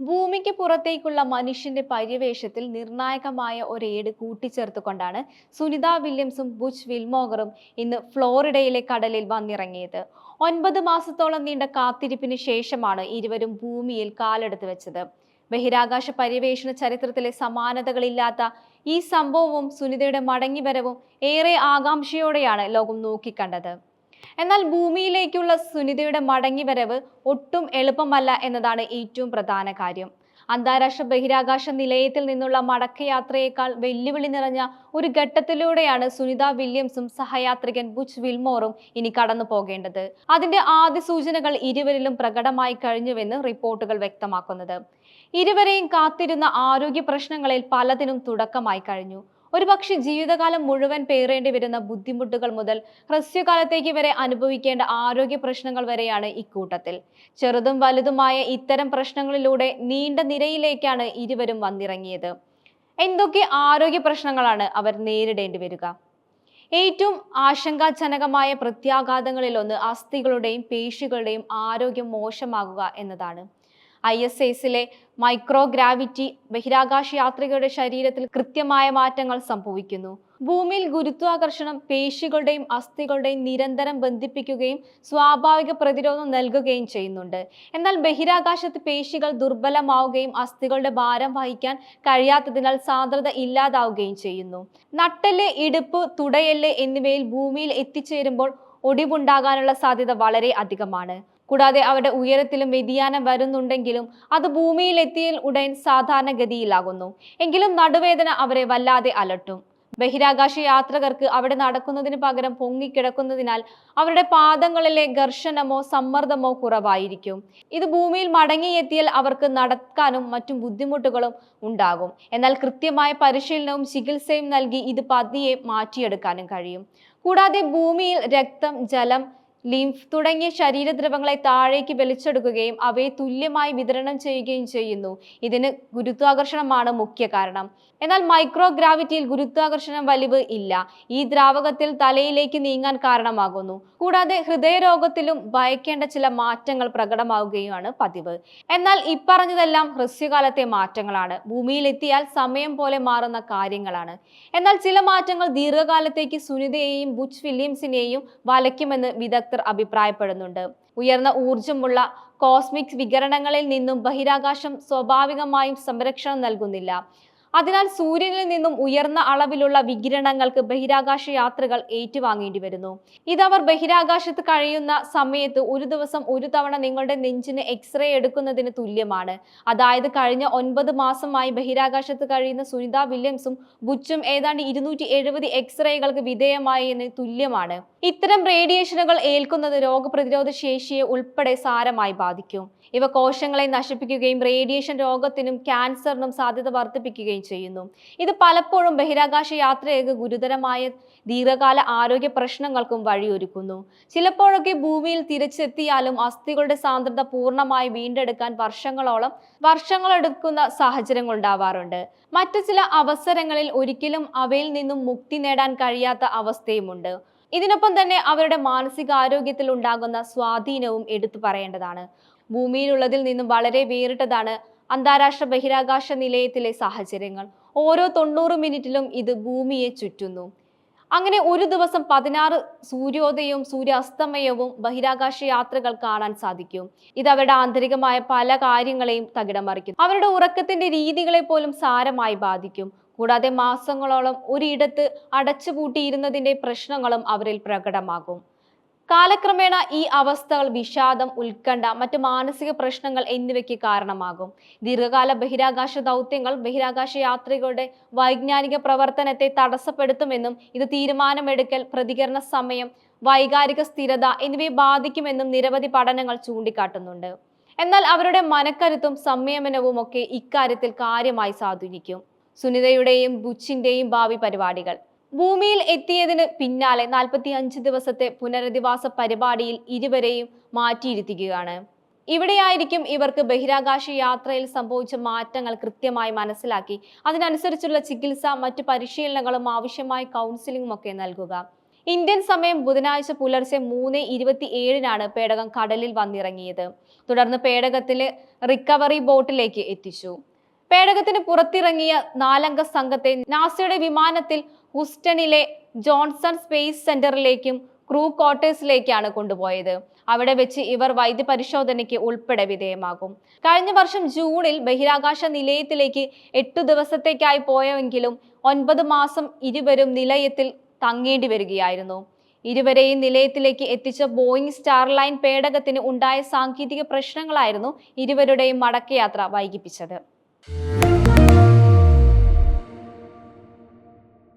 ഭൂമിക്ക് പുറത്തേക്കുള്ള മനുഷ്യന്റെ പര്യവേഷത്തിൽ നിർണായകമായ ഒരേട് കൂട്ടിച്ചേർത്തുകൊണ്ടാണ് സുനിത വില്യംസും ബുച്ച് വിൽമോഗറും ഇന്ന് ഫ്ലോറിഡയിലെ കടലിൽ വന്നിറങ്ങിയത്. ഒൻപത് മാസത്തോളം നീണ്ട കാത്തിരിപ്പിന് ശേഷമാണ് ഇരുവരും ഭൂമിയിൽ കാലെടുത്തു വെച്ചത്. ബഹിരാകാശ പര്യവേഷണ ചരിത്രത്തിലെ സമാനതകളില്ലാത്ത ഈ സംഭവവും സുനിതയുടെ മടങ്ങിവരവും ഏറെ ആകാംക്ഷയോടെയാണ് ലോകം നോക്കിക്കണ്ടത്. എന്നാൽ ഭൂമിയിലേക്കുള്ള സുനിതയുടെ മടങ്ങിവരവ് ഒട്ടും എളുപ്പമല്ല എന്നതാണ് ഏറ്റവും പ്രധാന കാര്യം. അന്താരാഷ്ട്ര ബഹിരാകാശ നിലയത്തിൽ നിന്നുള്ള മടക്കയാത്രയേക്കാൾ വെല്ലുവിളി നിറഞ്ഞ ഒരു ഘട്ടത്തിലൂടെയാണ് സുനിത വില്യംസും സഹയാത്രികൻ ബുച്ച് വിൽമോറും ഇനി കടന്നു പോകേണ്ടത്. അതിന്റെ ആദ്യ സൂചനകൾ ഇരുവരിലും പ്രകടമായി കഴിഞ്ഞുവെന്ന് റിപ്പോർട്ടുകൾ വ്യക്തമാക്കുന്നത്. ഇരുവരെയും കാത്തിരുന്ന ആരോഗ്യ പ്രശ്നങ്ങളിൽ പലതിനും തുടക്കമായി കഴിഞ്ഞു. ഒരുപക്ഷെ ജീവിതകാലം മുഴുവൻ പേറേണ്ടി വരുന്ന ബുദ്ധിമുട്ടുകൾ മുതൽ ഹ്രസ്വകാലത്തേക്ക് വരെ അനുഭവിക്കേണ്ട ആരോഗ്യ പ്രശ്നങ്ങൾ വരെയാണ് ഇക്കൂട്ടത്തിൽ. ചെറുതും വലുതുമായ ഇത്തരം പ്രശ്നങ്ങളിലൂടെ നീണ്ട നിരയിലേക്കാണ് ഇരുവരും വന്നിറങ്ങിയത്. എന്തൊക്കെ ആരോഗ്യ പ്രശ്നങ്ങളാണ് അവർ നേരിടേണ്ടി വരിക? ഏറ്റവും ആശങ്കാജനകമായ പ്രത്യാഘാതങ്ങളിലൊന്ന് അസ്ഥികളുടെയും പേശികളുടെയും ആരോഗ്യം മോശമാകുക എന്നതാണ്. ഐ എസ് എസിലെ മൈക്രോഗ്രാവിറ്റി ബഹിരാകാശ യാത്രികരുടെ ശരീരത്തിൽ കൃത്യമായ മാറ്റങ്ങൾ സംഭവിക്കുന്നു. ഭൂമിയിൽ ഗുരുത്വാകർഷണം പേശികളുടെയും അസ്ഥികളുടെയും നിരന്തരം ബന്ധിപ്പിക്കുകയും സ്വാഭാവിക പ്രതിരോധം നൽകുകയും ചെയ്യുന്നുണ്ട്. എന്നാൽ ബഹിരാകാശത്ത് പേശികൾ ദുർബലമാവുകയും അസ്ഥികളുടെ ഭാരം വഹിക്കാൻ കഴിയാത്തതിനാൽ സാന്ദ്രത ഇല്ലാതാവുകയും ചെയ്യുന്നു. നട്ടൽ ഇടുപ്പ് തുടയൽ എന്നിവയിൽ ഭൂമിയിൽ എത്തിച്ചേരുമ്പോൾ ഒടിവുണ്ടാകാനുള്ള സാധ്യത വളരെ അധികമാണ്. കൂടാതെ അവരുടെ ഉയരത്തിലും വ്യതിയാനം വരുന്നുണ്ടെങ്കിലും അത് ഭൂമിയിൽ എത്തിയൽ ഉടൻ സാധാരണഗതിയിലാകുന്നു. എങ്കിലും നടുവേദന അവരെ വല്ലാതെ അലട്ടും. ബഹിരാകാശ യാത്രികർക്ക് അവിടെ നടക്കുന്നതിന് പകരം പൊങ്ങിക്കിടക്കുന്നതിനാൽ അവരുടെ പാദങ്ങളിലെ ഘർഷണമോ സമ്മർദ്ദമോ കുറവായിരിക്കും. ഇത് ഭൂമിയിൽ മടങ്ങിയെത്തിയാൽ അവർക്ക് നടക്കാനും മറ്റും ബുദ്ധിമുട്ടുകളും ഉണ്ടാകും. എന്നാൽ കൃത്യമായ പരിശീലനവും ചികിത്സയും നൽകി ഇത് പതിയെ മാറ്റിയെടുക്കാനും കഴിയും. കൂടാതെ ഭൂമിയിൽ രക്തം ജലം ലിംഫ് തുടങ്ങിയ ശരീരദ്രവങ്ങളെ താഴേക്ക് വലിച്ചെടുക്കുകയും അവയെ തുല്യമായി വിതരണം ചെയ്യുകയും ചെയ്യുന്നു. ഇതിന് ഗുരുത്വാകർഷണമാണ് മുഖ്യ കാരണം. എന്നാൽ മൈക്രോ ഗ്രാവിറ്റിയിൽ ഗുരുത്വാകർഷണം വലിവ് ഇല്ല. ഈ ദ്രാവകത്തിൽ തലയിലേക്ക് നീങ്ങാൻ കാരണമാകുന്നു. കൂടാതെ ഹൃദയരോഗത്തിലും ഭയക്കേണ്ട ചില മാറ്റങ്ങൾ പ്രകടമാവുകയുമാണ് പതിവ്. എന്നാൽ ഇപ്പറഞ്ഞതെല്ലാം ഹ്രസ്വകാലത്തെ മാറ്റങ്ങളാണ്. ഭൂമിയിലെത്തിയാൽ സമയം പോലെ മാറുന്ന കാര്യങ്ങളാണ്. എന്നാൽ ചില മാറ്റങ്ങൾ ദീർഘകാലത്തേക്ക് സുനിതയെയും ബുച്ച് വില്യംസിനെയും വലയ്ക്കുമെന്ന് വിദഗ്ധർ അഭിപ്രായപ്പെടുന്നുണ്ട്. ഉയർന്ന ഊർജമുള്ള കോസ്മിക് വികരണങ്ങളിൽ നിന്നും ബഹിരാകാശം സ്വാഭാവികമായും സംരക്ഷണം നൽകുന്നില്ല. അതിനാൽ സൂര്യനിൽ നിന്നും ഉയർന്ന അളവിലുള്ള വികിരണങ്ങൾക്ക് ബഹിരാകാശ യാത്രകൾ ഏറ്റുവാങ്ങേണ്ടി വരുന്നു. ഇതവർ ബഹിരാകാശത്ത് കഴിയുന്ന സമയത്ത് ഒരു ദിവസം ഒരു തവണ നിങ്ങളുടെ നെഞ്ചിന് എക്സ്റേ എടുക്കുന്നതിന് തുല്യമാണ്. അതായത് കഴിഞ്ഞ ഒൻപത് മാസമായി ബഹിരാകാശത്ത് കഴിയുന്ന സുനിത വില്യംസും ബുച്ചും ഏതാണ്ട് ഇരുന്നൂറ്റി എഴുപത് എക്സ്റേകൾക്ക് വിധേയമായതിന് തുല്യമാണ്. ഇത്തരം റേഡിയേഷനുകൾ ഏൽക്കുന്നത് രോഗപ്രതിരോധ ശേഷിയെ ഉൾപ്പെടെ സാരമായി ബാധിക്കും. ഇവ കോശങ്ങളെ നശിപ്പിക്കുകയും റേഡിയേഷൻ രോഗത്തിനും ക്യാൻസറിനും സാധ്യത വർദ്ധിപ്പിക്കുകയും ചെയ്യുന്നു. ഇത് പലപ്പോഴും ബഹിരാകാശ യാത്രയൊക്കെ ഗുരുതരമായ ദീർഘകാല ആരോഗ്യ പ്രശ്നങ്ങൾക്കും വഴിയൊരുക്കുന്നു. ചിലപ്പോഴൊക്കെ ഭൂമിയിൽ തിരിച്ചെത്തിയാലും അസ്ഥികളുടെ സാന്ദ്രത പൂർണമായി വീണ്ടെടുക്കാൻ വർഷങ്ങളോളം വർഷങ്ങളെടുക്കുന്ന സാഹചര്യങ്ങൾ ഉണ്ടാവാറുണ്ട്. മറ്റു ചില അവസരങ്ങളിൽ ഒരിക്കലും അവയിൽ നിന്നും മുക്തി നേടാൻ കഴിയാത്ത അവസ്ഥയുമുണ്ട്. ഇതിനൊപ്പം തന്നെ അവരുടെ മാനസികാരോഗ്യത്തിൽ ഉണ്ടാകുന്ന സ്വാധീനവും എടുത്തു പറയേണ്ടതാണ്. ഭൂമിയിലുള്ളതിൽ നിന്നും വളരെ വേറിട്ടതാണ് അന്താരാഷ്ട്ര ബഹിരാകാശ നിലയത്തിലെ സാഹചര്യങ്ങൾ. ഓരോ തൊണ്ണൂറ് മിനിറ്റിലും ഇത് ഭൂമിയെ ചുറ്റുന്നു. അങ്ങനെ ഒരു ദിവസം പതിനാറ് സൂര്യോദയവും സൂര്യാസ്തമയവും ബഹിരാകാശ യാത്രകൾ കാണാൻ സാധിക്കും. ഇത് അവരുടെ ആന്തരികമായ പല കാര്യങ്ങളെയും തകിടം മറിക്കും. അവരുടെ ഉറക്കത്തിന്റെ രീതികളെ പോലും സാരമായി ബാധിക്കും. കൂടാതെ മാസങ്ങളോളം ഒരിടത്ത് അടച്ചുപൂട്ടിയിരുന്നതിന്റെ പ്രശ്നങ്ങളും അവരിൽ പ്രകടമാകും. കാലക്രമേണ ഈ അവസ്ഥകൾ വിഷാദം ഉത്കണ്ഠ മറ്റ് മാനസിക പ്രശ്നങ്ങൾ എന്നിവയ്ക്ക് കാരണമാകും. ദീർഘകാല ബഹിരാകാശ ദൗത്യങ്ങൾ ബഹിരാകാശ യാത്രികളുടെ വൈജ്ഞാനിക പ്രവർത്തനത്തെ തടസ്സപ്പെടുത്തുമെന്നും ഇത് തീരുമാനമെടുക്കൽ പ്രതികരണ സമയം വൈകാരിക സ്ഥിരത എന്നിവയെ ബാധിക്കുമെന്നും നിരവധി പഠനങ്ങൾ ചൂണ്ടിക്കാട്ടുന്നുണ്ട്. എന്നാൽ അവരുടെ മനക്കരുത്തും സംയമനവും ഒക്കെ ഇക്കാര്യത്തിൽ കാര്യമായി സ്വാധീനിക്കും. സുനിതയുടെയും ബുച്ചിന്റെയും ഭാവി പരിപാടികൾ. ഭൂമിയിൽ എത്തിയതിന് പിന്നാലെ നാൽപ്പത്തി അഞ്ച് ദിവസത്തെ പുനരധിവാസ പരിപാടിയിൽ ഇരുവരെയും മാറ്റിയിരുത്തുകയാണ് ഇവിടെയായിരിക്കും ഇവർക്ക് ബഹിരാകാശ യാത്രയിൽ സംഭവിച്ച മാറ്റങ്ങൾ കൃത്യമായി മനസ്സിലാക്കി. അതിനനുസരിച്ചുള്ള ചികിത്സ മറ്റു പരിശീലനങ്ങളും ആവശ്യമായ കൗൺസിലിംഗും ഒക്കെ നൽകുക. ഇന്ത്യൻ സമയം ബുധനാഴ്ച പുലർച്ചെ മൂന്ന് ഇരുപത്തി ഏഴിനാണ് പേടകം കടലിൽ വന്നിറങ്ങിയത്. തുടർന്ന് പേടകത്തിലെ റിക്കവറി ബോട്ടിലേക്ക് എത്തിച്ചു. പേടകത്തിന് പുറത്തിറങ്ങിയ നാലംഗ സംഘത്തെ നാസയുടെ വിമാനത്തിൽ ഹുസ്റ്റണിലെ ജോൺസൺ സ്പേസ് സെന്ററിലേക്കും ക്രൂ ക്വാർട്ടേഴ്സിലേക്കാണ് കൊണ്ടുപോയത്. അവിടെ വെച്ച് ഇവർ വൈദ്യ പരിശോധനയ്ക്ക് ഉൾപ്പെടെ വിധേയമാകും. കഴിഞ്ഞ വർഷം ജൂണിൽ ബഹിരാകാശ നിലയത്തിലേക്ക് എട്ടു ദിവസത്തേക്കായി പോയെങ്കിലും ഒൻപത് മാസം ഇരുവരും നിലയത്തിൽ തങ്ങേണ്ടി വരികയായിരുന്നു. ഇരുവരെയും നിലയത്തിലേക്ക് എത്തിച്ച ബോയിങ് സ്റ്റാർലൈൻ പേടകത്തിന് ഉണ്ടായ സാങ്കേതിക പ്രശ്നങ്ങളായിരുന്നു ഇരുവരുടെയും മടക്കയാത്ര വൈകിപ്പിച്ചത്. Thank you.